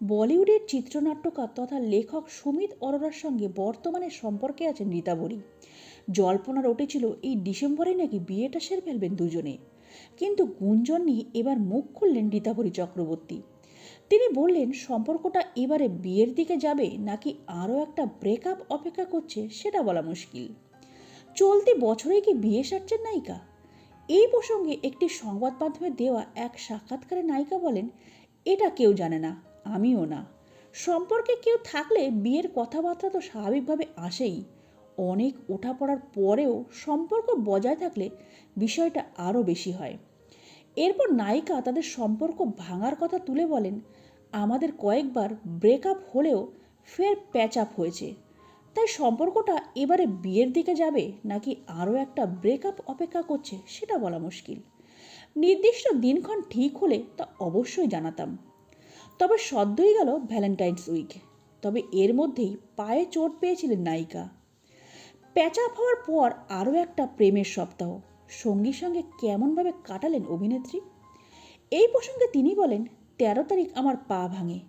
বলিউডের চিত্রনাট্যকার তথা লেখক সুমিত অরোরার সঙ্গে বর্তমানে সম্পর্কে আছেন রীতাবরী জল্পনা উঠেছিল এই ডিসেম্বরে নাকি বিয়েটা সেরে ফেলবেন দুজনে। কিন্তু গুঞ্জন নিয়ে এবার মুখ খুললেন রীতাবরী চক্রবর্তী। তিনি বললেন, সম্পর্কটা এবারে বিয়ের দিকে যাবে নাকি আরও একটা ব্রেকআপ অপেক্ষা করছে সেটা বলা মুশকিল। চলতি বছরেই কি বিয়ে সারছেন নায়িকা? এই প্রসঙ্গে একটি সংবাদ মাধ্যমে দেওয়া এক সাক্ষাৎকারে নায়িকা বলেন, এটা কেউ জানে না। আমিও না। সম্পর্কে কেউ থাকলে বিয়ের কথাবার্তা তো স্বাভাবিকভাবে আসেই। অনেক ওঠাপড়ার পরেও সম্পর্ক বজায় থাকলে বিষয়টা আরও বেশি হয়। এরপর নায়িকা তাদের সম্পর্ক ভাঙার কথা তুলে বলেন, আমাদের কয়েকবার ব্রেকআপ হলেও ফের প্যাচ আপ হয়েছে। তাই সম্পর্কটা এবারে বিয়ের দিকে যাবে নাকি আরও একটা ব্রেকআপ অপেক্ষা করছে সেটা বলা মুশকিল। নির্দিষ্ট দিনক্ষণ ঠিক হলে তা অবশ্যই জানাতাম। তবে সদ্যই গেল ভ্যালেন্টাইন্স উইক। তবে এর মধ্যেই পায়ে চোট পেয়েছিলেন নায়িকা। প্যাচ আপ হওয়ার পর আরও একটা প্রেমের সপ্তাহ। সঙ্গীর সঙ্গে কেমনভাবে কাটালেন অভিনেত্রী? এই প্রসঙ্গে তিনি বলেন, তেরো তারিখ আমার পা ভাঙে।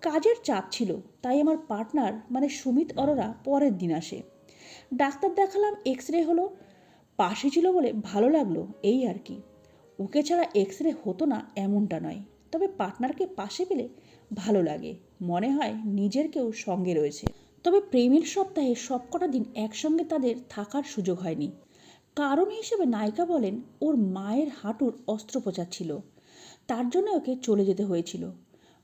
কাজের চাপ ছিল, তাই আমার পার্টনার মানে সুমিত অরোরা, পরের দিন আসে। ডাক্তার দেখালাম এক্স রে হলো। পাশে ছিল বলে ভালো লাগল, এই আর কি। ওকে ছাড়া এক্স রে হতো না এমনটা নয়। তবে পার্টনারকে পাশে পেলে ভালো লাগে। মনে হয় নিজের কেউ সঙ্গে রয়েছে। তবে প্রেমের সপ্তাহে সবকটা দিন একসঙ্গে তাদের থাকার সুযোগ হয়নি। কারণ হিসেবে নায়িকা বলেন, ওর মায়ের হাঁটুর অস্ত্রোপচার ছিল। তার জন্য ওকে চলে যেতে হয়েছিল।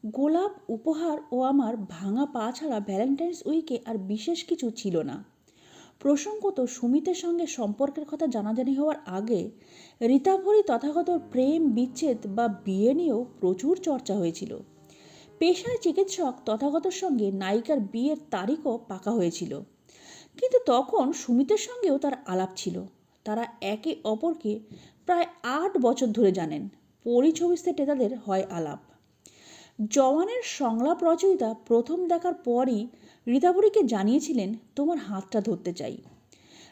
গোলাপ, উপহার ও আমার ভাঙা পা ছাড়া ভ্যালেন্টাইন্স উইকে আর বিশেষ কিছু ছিল না। প্রসঙ্গত সুমিতের সঙ্গে সম্পর্কের কথা জানাজানি হওয়ার আগে রীতাভরি তথাগত প্রেম, বিচ্ছেদ বা বিয়ে নিয়েও প্রচুর চর্চা হয়েছিল। পেশায় চিকিৎসক তথাগতর সঙ্গে নায়িকার বিয়ের তারিখও পাকা হয়েছিল। কিন্তু তখন সুমিতের সঙ্গেও তার আলাপ ছিল। তারা একে অপরকে প্রায় আট বছর ধরে জানেন। পরিছবি সেটে তাদের হয় আলাপ। জওয়ানের সংলাপ রচয়িতা প্রথম দেখার পরই রীতাবরীকে জানিয়েছিলেন, তোমার হাতটা ধরতে চাই।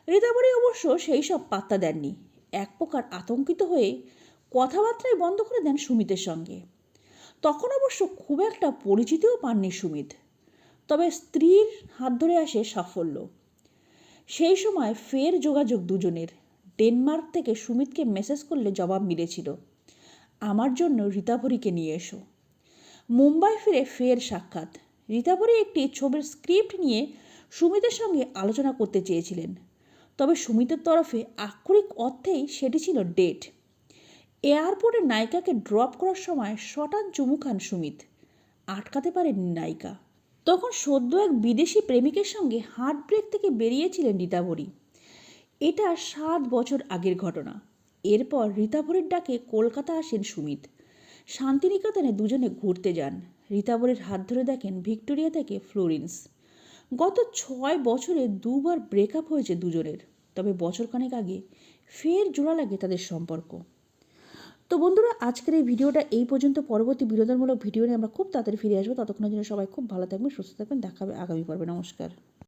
রীতাবরী অবশ্য সেই সব পাত্তা দেননি। এক প্রকার আতঙ্কিত হয়ে কথাবার্তায় বন্ধ করে দেন সুমিতের সঙ্গে। তখন অবশ্য খুব একটা পরিচিতিও পাননি সুমিত। তবে স্ত্রীর হাত ধরে আসে সাফল্য। সেই সময় ফের যোগাযোগ দুজনের। ডেনমার্ক থেকে সুমিতকে মেসেজ করলে জবাব মিলেছিল, আমার জন্য রীতাভরীকে নিয়ে এসো। মুম্বাই ফিরে ফের সাক্ষাৎ। রীতাভরী একটি ছবির স্ক্রিপ্ট নিয়ে সুমিতের সঙ্গে আলোচনা করতে চেয়েছিলেন। তবে সুমিতের তরফে আক্ষরিক অর্থেই সেটি ছিল ডেট। এয়ারপোর্টে নায়িকাকে ড্রপ করার সময় শটান চুমু খান সুমিত। আটকাতে পারেননি নায়িকা। তখন সদ্য এক বিদেশি প্রেমিকের সঙ্গে হার্ট ব্রেক থেকে বেরিয়েছিলেন রীতাভরী এটা সাত বছর আগের ঘটনা। এরপর রীতাভরীর ডাকে কলকাতা আসেন সুমিত। শান্তিনিকেতনে দুজনে ঘুরতে যান। রীতাভরীর হাত ধরে দেখেন ভিক্টোরিয়া থেকে ফ্লোরেন্স। গত ছয় বছরে দুবার ব্রেকআপ হয়েছে দুজনের। তবে বছরখানেক আগে ফের জোড়া লাগে তাদের সম্পর্ক। তো বন্ধুরা, আজকের এই ভিডিওটা এই পর্যন্ত। পরবর্তী বিনোদনমূলক ভিডিও নিয়ে আমরা খুব তাড়াতাড়ি ফিরে আসব। ততক্ষণের জন্য সবাই খুব ভালো থাকবেন, সুস্থ থাকবেন। দেখা হবে আগামী পর্বে। নমস্কার।